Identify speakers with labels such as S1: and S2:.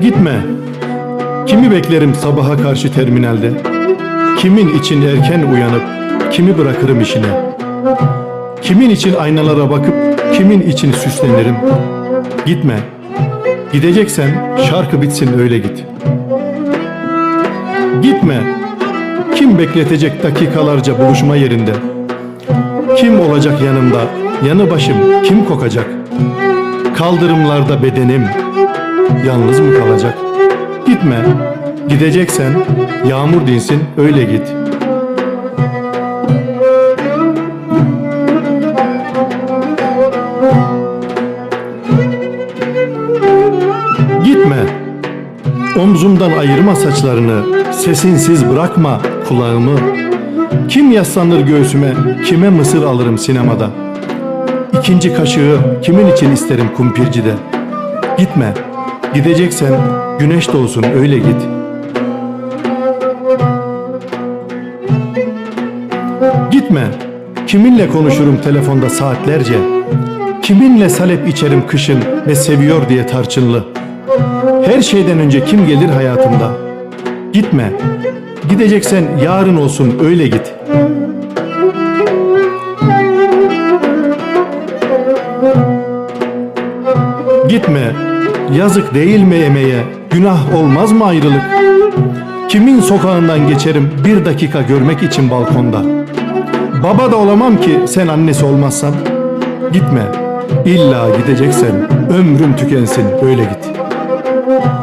S1: Gitme. Kimi beklerim sabaha karşı terminalde? Kimin için erken uyanıp kimi bırakırım işine? Kimin için aynalara bakıp kimin için süslenirim? Gitme. Gideceksen şarkı bitsin öyle git. Gitme. Kim bekletecek dakikalarca buluşma yerinde? Kim olacak yanımda? Yanı başım kim kokacak? Kaldırımlarda bedenim yalnız mı kalacak? Gitme. Gideceksen yağmur dinsin öyle git. Omzumdan ayırma saçlarını, sesinsiz bırakma kulağımı. Kim yaslanır göğsüme, kime mısır alırım sinemada. İkinci kaşığı kimin için isterim kumpircide. Gitme. Gideceksen güneş doğsun öyle git. Gitme. Kiminle konuşurum telefonda saatlerce. Kiminle salep içerim kışın ve seviyor diye tarçınlı. Her şeyden önce kim gelir hayatımda? Gitme. Gideceksen yarın olsun öyle git. Gitme. Yazık değil mi emeğe? Günah olmaz mı ayrılık? Kimin sokağından geçerim bir dakika görmek için balkonda? Baba da olamam ki sen annesi olmazsan. Gitme. İlla gideceksen ömrüm tükensin öyle git. Thank you.